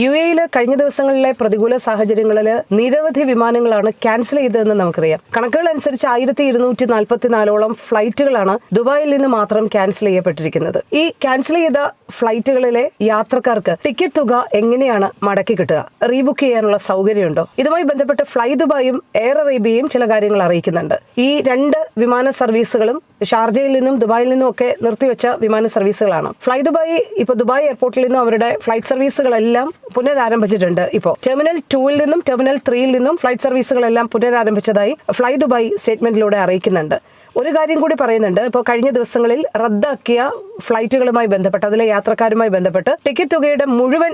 U എയിൽ കഴിഞ്ഞ ദിവസങ്ങളിലെ പ്രതികൂല സാഹചര്യങ്ങളിൽ നിരവധി വിമാനങ്ങളാണ് ക്യാൻസൽ ചെയ്തതെന്ന് നമുക്കറിയാം. കണക്കുകൾ അനുസരിച്ച് ആയിരത്തി ഇരുന്നൂറ്റി നാൽപ്പത്തിനാലോളം ഫ്ലൈറ്റുകളാണ് ദുബായിൽ നിന്ന് മാത്രം ക്യാൻസൽ ചെയ്യപ്പെട്ടിരിക്കുന്നത്. ഈ ക്യാൻസൽ ചെയ്ത ഫ്ലൈറ്റുകളിലെ യാത്രക്കാർക്ക് ടിക്കറ്റ് തുക എങ്ങനെയാണ് മടക്കി കിട്ടുക? റീബുക്ക് ചെയ്യാനുള്ള സൗകര്യമുണ്ടോ? ഇതുമായി ബന്ധപ്പെട്ട് ഫ്ലൈ ദുബായും എയർ അറേബ്യയും ചില കാര്യങ്ങൾ അറിയിക്കുന്നുണ്ട്. ഈ രണ്ട് വിമാന സർവീസുകളും ഷാർജയിൽ നിന്നും ദുബായിൽ നിന്നും ഒക്കെ നിർത്തിവെച്ച വിമാന സർവീസുകളാണ്. ഫ്ലൈ ദുബായ് ഇപ്പൊ ദുബായ് എയർപോർട്ടിൽ നിന്നും അവരുടെ ഫ്ലൈറ്റ് സർവീസുകളെല്ലാം പുനരാരംഭിച്ചിട്ടുണ്ട് ഇപ്പോൾ ടെർമിനൽ ടൂവിൽ നിന്നും ടെർമിനൽ ത്രീയിൽ നിന്നും ഫ്ലൈറ്റ് സർവീസുകളെല്ലാം പുനരാരംഭിച്ചതായി ഫ്ലൈ ദുബായ് സ്റ്റേറ്റ്മെന്റിലൂടെ അറിയിക്കുന്നുണ്ട്. ഒരു കാര്യം കൂടി പറയുന്നുണ്ട്. ഇപ്പോൾ കഴിഞ്ഞ ദിവസങ്ങളിൽ റദ്ദാക്കിയ ഫ്ലൈറ്റുകളുമായി ബന്ധപ്പെട്ട് അതിലെ യാത്രക്കാരുമായി ബന്ധപ്പെട്ട് ടിക്കറ്റ് തുകയുടെ മുഴുവൻ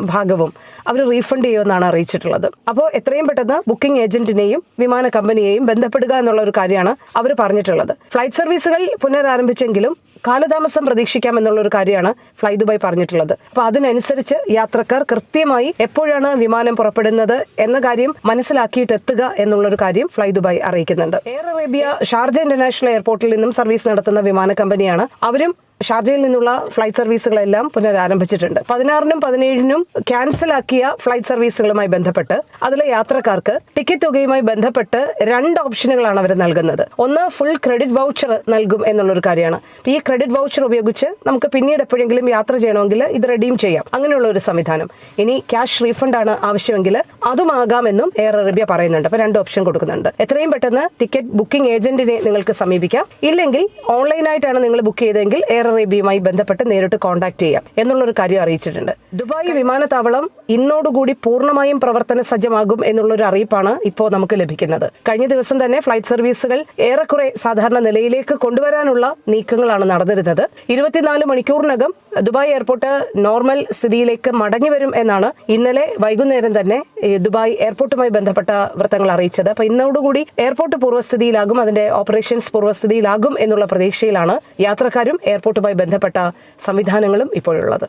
ഭാഗവും അവർ റീഫണ്ട് ചെയ്യുമെന്നാണ് അറിയിച്ചിട്ടുള്ളത്. അപ്പോൾ എത്രയും പെട്ടെന്ന് ബുക്കിംഗ് ഏജന്റിനെയും വിമാന കമ്പനിയെയും ബന്ധപ്പെടുക എന്നുള്ള ഒരു കാര്യമാണ് അവർ പറഞ്ഞിട്ടുള്ളത്. ഫ്ലൈറ്റ് സർവീസുകൾ പുനരാരംഭിച്ചെങ്കിലും കാലതാമസം പ്രതീക്ഷിക്കാം എന്നുള്ള ഒരു കാര്യമാണ് ഫ്ലൈ ദുബായ് പറഞ്ഞിട്ടുള്ളത്. അപ്പോൾ അതിനനുസരിച്ച് യാത്രക്കാർ കൃത്യമായി എപ്പോഴാണ് വിമാനം പുറപ്പെടുന്നത് എന്ന കാര്യം മനസ്സിലാക്കിയിട്ട് എത്തുക എന്നുള്ളൊരു കാര്യം ഫ്ലൈ ദുബായ് അറിയിക്കുന്നുണ്ട്. എയർ അറേബ്യ ഷാർജ ഇന്റർനാഷണൽ എയർപോർട്ടിൽ നിന്നും സർവീസ് നടത്തുന്ന വിമാന കമ്പനിയാണ്. അവരും ഷാർജയിൽ നിന്നുള്ള ഫ്ലൈറ്റ് സർവീസുകളെല്ലാം പുനരാരംഭിച്ചിട്ടുണ്ട്. പതിനാറിനും പതിനേഴിനും ക്യാൻസൽ ആക്കിയ ഫ്ലൈറ്റ് സർവീസുകളുമായി ബന്ധപ്പെട്ട് അതിലെ യാത്രക്കാർക്ക് ടിക്കറ്റ് തുകയുമായി ബന്ധപ്പെട്ട് രണ്ട് ഓപ്ഷനുകളാണ് അവർ നൽകുന്നത്. ഒന്ന് ഫുൾ ക്രെഡിറ്റ് വൗച്ചർ നൽകും എന്നുള്ളൊരു കാര്യമാണ്. ഈ ക്രെഡിറ്റ് വൗച്ചർ ഉപയോഗിച്ച് നമുക്ക് പിന്നീട് എപ്പോഴെങ്കിലും യാത്ര ചെയ്യണമെങ്കിൽ ഇത് റെഡീം ചെയ്യാം. അങ്ങനെയുള്ള ഒരു സംവിധാനം. ഇനി ക്യാഷ് റീഫണ്ട് ആണ് ആവശ്യമെങ്കിൽ അതുമാകാമെന്നും എയർ അറേബ്യ പറയുന്നുണ്ട്. അപ്പോൾ രണ്ട് ഓപ്ഷൻ കൊടുക്കുന്നുണ്ട്. എത്രയും പെട്ടെന്ന് ടിക്കറ്റ് ബുക്കിംഗ് ഏജന്റിനെ നിങ്ങൾക്ക് സമീപിക്കാം. ഇല്ലെങ്കിൽ ഓൺലൈനായിട്ടാണ് നിങ്ങൾ ബുക്ക് ചെയ്തതെങ്കിൽ എയർ അറേബ്യയുമായി ബന്ധപ്പെട്ട് നേരിട്ട് കോൺടാക്ട് ചെയ്യാം എന്നുള്ളൊരു കാര്യം അറിയിച്ചിട്ടുണ്ട്. ദുബായ് വിമാനത്താവളം ഇന്നോടുകൂടി പൂർണമായും പ്രവർത്തന സജ്ജമാകും എന്നുള്ള ഒരു അറിയിപ്പാണ് ഇപ്പോൾ നമുക്ക് ലഭിക്കുന്നത്. കഴിഞ്ഞ ദിവസം തന്നെ ഫ്ലൈറ്റ് സർവീസുകൾ ഏറെക്കുറെ സാധാരണ നിലയിലേക്ക് കൊണ്ടുവരാനുള്ള നീക്കങ്ങളാണ് നടന്നിരുന്നത്. ഇരുപത്തിനാല് മണിക്കൂറിനകം ദുബായ് എയർപോർട്ട് നോർമൽ സ്ഥിതിയിലേക്ക് മടങ്ങി വരും എന്നാണ് ഇന്നലെ വൈകുന്നേരം തന്നെ ദുബായ് എയർപോർട്ടുമായി ബന്ധപ്പെട്ട വൃത്തങ്ങൾ അറിയിച്ചത്. അപ്പൊ ഇന്നോടുകൂടി എയർപോർട്ട് പൂർവസ്ഥിതിയിലാകും അതിന്റെ ഓപ്പറേഷൻസ് പൂർവസ്ഥിതിയിലാകും എന്നുള്ള പ്രതീക്ഷയിലാണ് യാത്രക്കാരും എയർപോർട്ടുമായി ബന്ധപ്പെട്ട സംവിധാനങ്ങളും ഇപ്പോഴുള്ളത്.